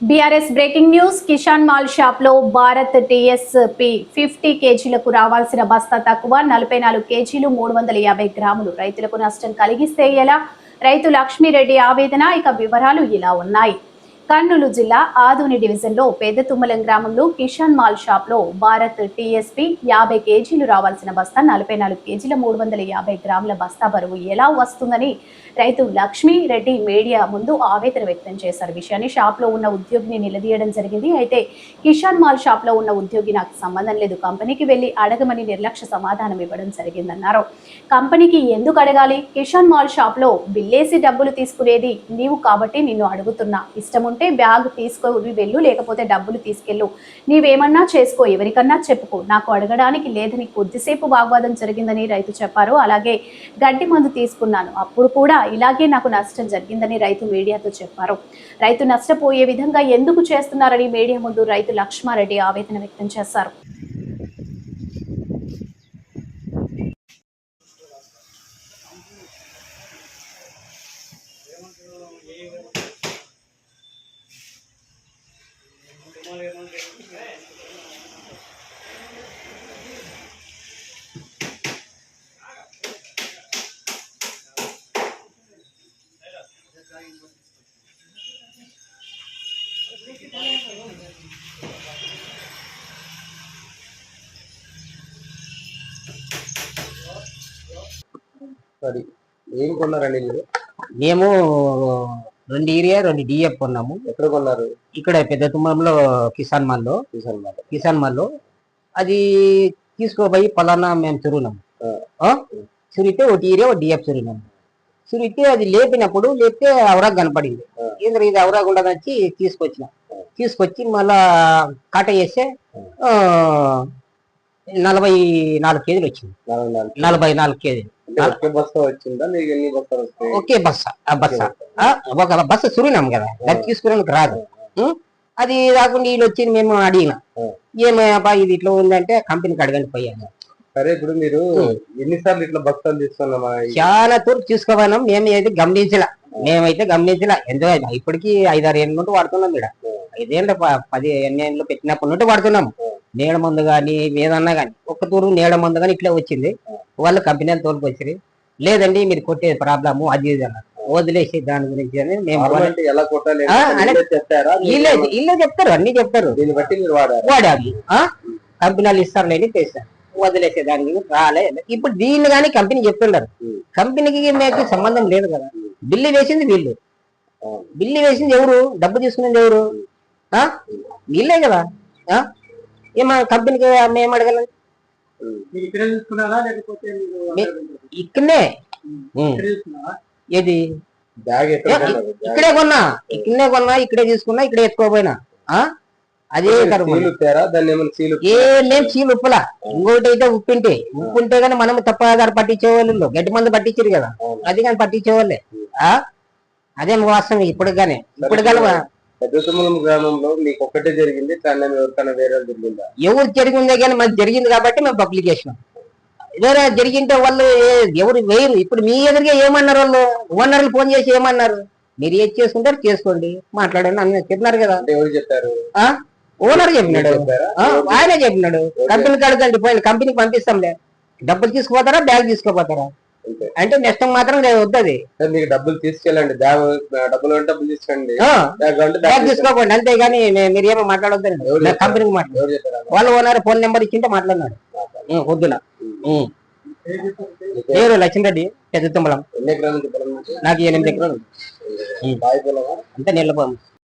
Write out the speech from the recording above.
BRS breaking news. Kisan mall షాప్లో Bharat tsp fifty కేజీలకు రావాల్సిన బస్తా తక్కువ. నలభై నాలుగు కేజీలు మూడు వందల యాభై గ్రాములు రైతులకు నష్టం కలిగిస్తే ఎలా? రైతు లక్ష్మీరెడ్డి ఆవేదన. ఇక వివరాలు ఇలా ఉన్నాయి. కర్నూలు జిల్లా ఆదోని డివిజన్లో పెద్ద తుమ్మలం గ్రామంలో కిషాన్ మాల్ షాప్లో భారత్ టీఎస్పీ యాభై కేజీలు రావాల్సిన బస్తా నలభై నాలుగు కేజీల మూడు వందల యాభై గ్రాముల బస్తా బరువు ఎలా వస్తుందని రైతు లక్ష్మీ రెడ్డి మీడియా ముందు ఆవేదన వ్యక్తం చేశారు. విషయాన్ని షాప్లో ఉన్న ఉద్యోగిని నిలదీయడం జరిగింది. అయితే కిషాన్ మాల్ షాప్లో ఉన్న ఉద్యోగి నాకు సంబంధం లేదు కంపెనీకి వెళ్ళి అడగమని నిర్లక్ష్య సమాధానం ఇవ్వడం జరిగిందన్నారు. కంపెనీకి ఎందుకు అడగాలి? కిషాన్ మాల్ షాప్లో బిల్లేసి డబ్బులు తీసుకునేది నీవు కాబట్టి నిన్ను అడుగుతున్నా. ఇష్టము ఉంటే బ్యాగ్ తీసుకొని వెళ్ళు లేకపోతే డబ్బులు తీసుకెళ్ళు. నీవేమన్నా చేసుకో ఎవరికన్నా చెప్పుకో. నాకు అడగడానికి లేదని కొద్దిసేపు వాగ్వాదం జరిగిందని రైతు చెప్పారు. అలాగే గడ్డి మందు తీసుకున్నాను. అప్పుడు కూడా ఇలాగే నాకు నష్టం జరిగిందని రైతు మీడియాతో చెప్పారు. రైతు నష్టపోయే విధంగా ఎందుకు చేస్తున్నారని మీడియా ముందు రైతు లక్ష్మారెడ్డి ఆవేదన వ్యక్తం చేశారు. సారీ ఏం కొన్నారండి మీరు? మేము రెండు ఏరియా రెండు డిఎఫ్ కొన్నాము. ఎక్కడ కొన్నారు? ఇక్కడ పెద్ద తుమ్మంలో కిసాన్ మాల్లో. చూసాను మాట కిసాన్ మాల్లో. అది తీసుకోపోయి పలానా మేము చురునాం ఆ. చురితే ఒకటి ఏరియా ఒక డిఎఫ్ చురినాం చురితే అది లేపినప్పుడు లేపితే అవరాగ్ కనపడింది. ఏంద్ర ఇది? అవరాగ్ ఉండదు వచ్చి తీసుకొచ్చిన. తీసుకొచ్చి మళ్ళా కాట వేస్తే ఆ, నలభై నాలుగు కేజీలు వచ్చింది. నలభై నాలుగు కేజీలు. ఒకే బస్స ఆ బస్స. ఒక బస్సు సురినాం కదా. అది తీసుకునేందుకు రాదు? అది కాకుండా వీళ్ళు వచ్చి మేము అడిగిన. ఆ. ఏమయ్యా ఇది ఇట్లా ఉందంటే కంపెనీకి అడగండి పోయాను సరే ఇప్పుడు మీరు ఎన్నిసార్లు ఇట్లా బస్తాలు తీసుకున్నామా చాలా తూర్పు తీసుకోపోయినాం మేము అయితే గమనించలే. మేమైతే గమనించలే. ఎంతో ఇప్పటికి ఐదారు ఏళ్ళ నుండి వాడుతున్నాం ఇక్కడ. ఐదేళ్ళ పది ఎన్ని ఏళ్ళు పెట్టినప్పటి నుండి వాడుతున్నాం. నీడ మందు కానీ ఏదన్నా కానీ ఒక్క తూరు నీడ మందు కానీ ఇట్లా వచ్చింది. వాళ్ళు కంపెనీలు తోలుకొచ్చి లేదండి మీరు కొట్టే ప్రాబ్లము అది ఇది అన్నారు. వదిలేసి దాని గురించి అని మేము ఎలా కొట్టాలి? వీళ్ళే చెప్తారు అన్ని చెప్తారు. దీన్ని బట్టి మీరు వాడారు? వాడాలి. ఆ? కంపెనీలు ఇస్తారులేని చేశారు వదిలేసే దానికి రాలే. ఇప్పుడు దీన్ని కానీ కంపెనీ చెప్తున్నారు. కంపెనీకి మీకు సంబంధం లేదు కదా. బిల్లు వేసింది వీళ్ళు. బిల్లు వేసింది ఎవరు? డబ్బు తీసుకునేది ఎవరు? ఆ? వీళ్ళే కదా. ఆ? ఏమా కంపెనీకి మేము అడగలం మీరు ఇక్కడ తీసుకున్నారా? లేకపోతే మీ- ఇక్కడనే. ఏది? ఇక్కడే కొన్నా. ఇక్కడనే కొన్నా ఇక్కడే తీసుకున్నా ఇక్కడే ఎత్తుకోపోయినా. ఆ? అదే సీలు ఏ చీలు ఉప్పులా. ఇంకోటి అయితే ఉప్పింటే ఉప్పు ఉంటే కానీ మనం తప్పదారు పట్టించేవాళ్ళు గడ్డి మందు పట్టించారు కదా. అది కానీ పట్టించేవాళ్ళే. ఆ? అదే వాస్తవం ఇప్పుడు కానీ ఇప్పుడు కానీ గ్రామంలో మీకు ఒక్కటే జరిగింది కానీ ఎవరికైనా వేరే జరిగిందా? ఎవరు జరిగిందే కానీ మనకి జరిగింది కాబట్టి మేము పబ్లిక్ చేసినాం. వేరే జరిగింటే వాళ్ళు ఎవరు వేయరు. ఇప్పుడు మీ ఎదురుగా ఏమన్నారు వాళ్ళు? ఓనర్లు ఫోన్ చేసి ఏమన్నారు? మీరు ఏది చేసుకుంటారు చేసుకోండి. మాట్లాడండి అని చెప్పినారు కదా. ఎవరు చెప్పారు? ఆ? ఓనర్ చెప్పినాడు. ఆయనే చెప్పినాడు. కంపెనీ కడగండి పోయి కంపెనీకి పంపిస్తాంలే. డబ్బులు తీసుకుపోతారా? బ్యాగ్ తీసుకుపోతారా. అంటే నష్టం మాత్రం లేదు వద్దది. మీకు డబ్బులు తీసుకెళ్ళండి. డబ్బులు డబ్బులు తీసుకోండి బ్యాగ్. తీసుకోకండి. అంతేగాని మీరు ఏమో మాట్లాడొద్దండి? కంపెనీకి మాట్లాడు వాళ్ళ ఓనర్ ఫోన్ నెంబర్ ఇచ్చింటే మాట్లాడినాడు. మీకు పేరు లక్ష్మీరెడ్డి పెద్ద తుమ్మలం? నాకు ఎనిమిది ఎకరాలు. అంతా నీళ్ళ